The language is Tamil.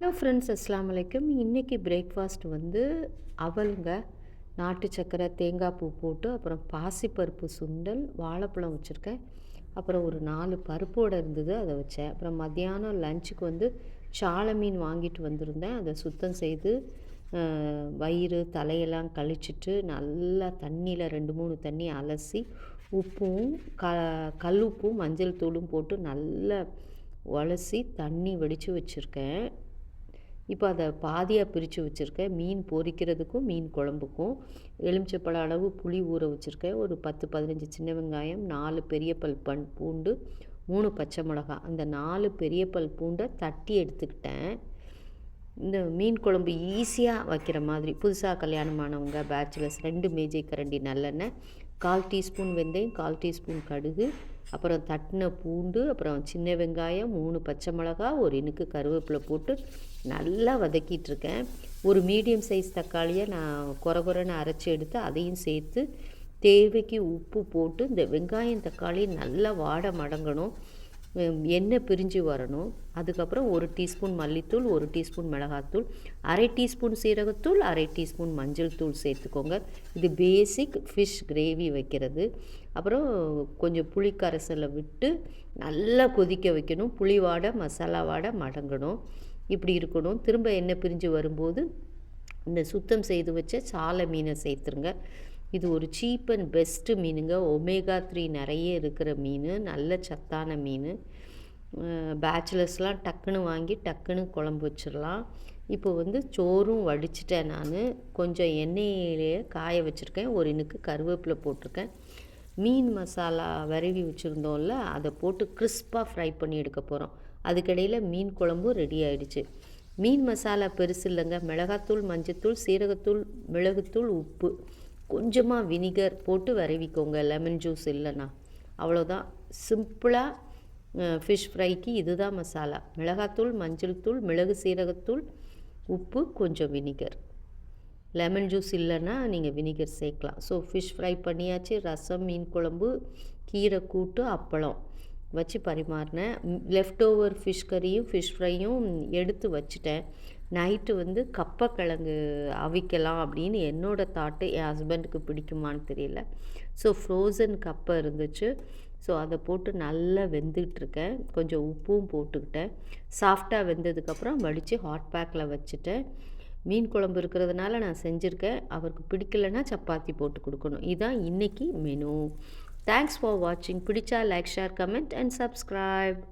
ஹலோ ஃப்ரெண்ட்ஸ் அஸ்லாம் வலைக்கம் இன்றைக்கி பிரேக்ஃபாஸ்ட் வந்து அவளுங்க நாட்டு சக்கரை தேங்காய் பூ போட்டு அப்புறம் பாசிப்பருப்பு சுண்டல் வாழைப்பழம் வச்சுருக்கேன். அப்புறம் ஒரு நாலு பருப்போடு இருந்தது அதை வச்சேன். அப்புறம் மத்தியானம் லஞ்சுக்கு வந்து சாலை மீன் வாங்கிட்டு வந்திருந்தேன். அதை சுத்தம் செய்து வயிறு தலையெல்லாம் கழிச்சிட்டு நல்லா தண்ணியில் ரெண்டு மூணு தண்ணி அலசி உப்பும் க கல்லுப்பும் மஞ்சள் தூளும் போட்டு நல்லா உலசி தண்ணி வடித்து வச்சுருக்கேன். இப்போ அதை பாதியாக பிரித்து வச்சுருக்கேன் மீன் பொரிக்கிறதுக்கும் மீன் குழம்புக்கும் எலுமிச்சப்பழ அளவு புளி ஊற வச்சுருக்கேன் ஒரு பத்து பதினஞ்சு சின்ன வெங்காயம் நாலு பெரிய பல் பண் பூண்டு மூணு பச்சை மிளகா. அந்த நாலு பெரிய பல் பூண்டை தட்டி எடுத்துக்கிட்டேன். இந்த மீன் குழம்பு ஈஸியாக வைக்கிற மாதிரி புதுசாக கல்யாணமானவங்க பேச்சுலர்ஸ் ரெண்டு மேஜை கரண்டி நல்லெண்ணெய் கால் டீஸ்பூன் வெந்தயம் கால் டீஸ்பூன் கடுகு அப்புறம் தட்டின பூண்டு அப்புறம் சின்ன வெங்காயம் மூணு பச்சை மிளகா ஒரு இனுக்கு கருவேப்பிலை போட்டு நல்லா வதக்கிட்டுருக்கேன். ஒரு மீடியம் சைஸ் தக்காளியை நான் குறை குறைன்னு அரைச்சி எடுத்து அதையும் சேர்த்து தேவைக்கு உப்பு போட்டு இந்த வெங்காயம் தக்காளி நல்லா வாட மடங்கணும். எண்ணெய் பிரிஞ்சு வரணும். அதுக்கப்புறம் ஒரு டீஸ்பூன் மல்லித்தூள் ஒரு டீஸ்பூன் மிளகாத்தூள் அரை டீஸ்பூன் சீரகத்தூள் அரை டீஸ்பூன் மஞ்சள் தூள் சேர்த்துக்கோங்க. இது பேசிக் ஃபிஷ் கிரேவி வைக்கிறது. அப்புறம் கொஞ்சம் புளி கரைசலை விட்டு நல்லா கொதிக்க வைக்கணும். புளி வாடை மசாலா வாடை மடங்கணும். இப்படி இருக்கணும். திரும்ப எண்ணெய் பிரிஞ்சு வரும்போது இந்த சுத்தம் செய்து வச்ச சாலை மீனை சேர்த்துருங்க. இது ஒரு சீப் அண்ட் பெஸ்ட்டு மீனுங்க. ஒமேகா த்ரீ நிறைய இருக்கிற மீன். நல்ல சத்தான மீன். பேச்சுலர்ஸ்லாம் டக்குன்னு வாங்கி டக்குன்னு குழம்பு வச்சிடலாம். இப்போ வந்து சோறும் வடிச்சிட்டேன் நான். கொஞ்சம் எண்ணெயிலேயே காய வச்சுருக்கேன். ஒரு இனுக்கு கருவேப்பிலை போட்டிருக்கேன். மீன் மசாலா விரவி வச்சுருந்தோம்ல அதை போட்டு கிறிஸ்பாக ஃப்ரை பண்ணி எடுக்க போகிறோம் அதுக்கிடையில் மீன் குழம்பும் ரெடி ஆகிடுச்சு மீன் மசாலா பெருசு இல்லைங்க. மிளகாத்தூள் மஞ்சத்தூள் சீரகத்தூள் மிளகுத்தூள் உப்பு. கொஞ்சமாக வினிகர் போட்டு விரவிக்கோங்க லெமன் ஜூஸ் இல்லைன்னா. அவ்வளோதான் சிம்பிளாக ஃபிஷ் ஃப்ரைக்கு இதுதான் மசாலா மிளகாத்தூள் மஞ்சள் தூள் மிளகு சீரகத்தூள் உப்பு கொஞ்சம் வினிகர். லெமன் ஜூஸ் இல்லைன்னா நீங்கள் வினிகர் சேர்க்கலாம். ஸோ ஃபிஷ் ஃப்ரை பண்ணியாச்சு. ரசம் மீன் குழம்பு கீரை கூட்டு அப்பளம். வச்சு பரிமாறினேன். லெஃப்ட் ஓவர் ஃபிஷ் கறியும் ஃபிஷ் ஃப்ரையும் எடுத்து வச்சுட்டேன். நைட்டு வந்து கப்பக்கிழங்கு அவிக்கலாம் அப்படின்னு என்னோடய தாட்டு என் ஹஸ்பண்டுக்கு பிடிக்குமான்னு தெரியல. ஸோ ஃப்ரோசன் கப்பை இருந்துச்சு. ஸோ அதை போட்டு நல்லா வெந்துகிட்ருக்கேன். கொஞ்சம் உப்பும் போட்டுக்கிட்டேன். சாஃப்டாக வெந்ததுக்கப்புறம் வடித்து ஹாட் பேக்கில் வச்சுட்டேன். மீன் குழம்பு இருக்கிறதுனால நான் செஞ்சுருக்கேன். அவருக்கு பிடிக்கலைன்னா சப்பாத்தி போட்டு கொடுக்கணும். இதுதான் இன்றைக்கி menu Thanks for watching. Pidicha like, share, comment and subscribe.